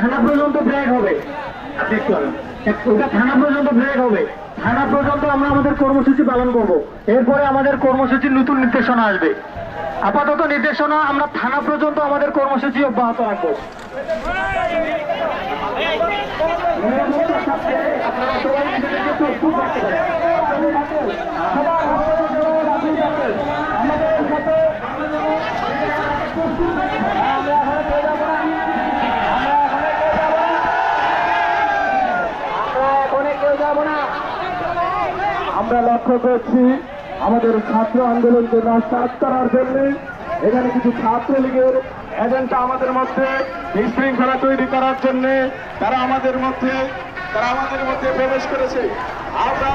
থানা পর্যন্ত ব্রেক হবে। ওটা থানা পর্যন্ত ব্রেক হবে। থানা পর্যন্ত আমরা আমাদের কর্মসূচি পালন করব। এরপরে আমাদের কর্মসূচির নতুন নির্দেশনা আসবে। আপাতত নির্দেশনা, আমরা থানা পর্যন্ত আমাদের কর্মসূচি অব্যাহত রাখব। আপনারা সবাই আমরা লক্ষ্য করছি আমাদের ছাত্র আন্দোলনকে নস্বাত করার জন্য। এখানে কিছু ছাত্রলীগের এজেন্টটা আমাদের মধ্যে বিশৃঙ্খলা তৈরি করার জন্য তারা আমাদের মধ্যে, তারা আমাদের মধ্যে প্রবেশ করেছে। আমরা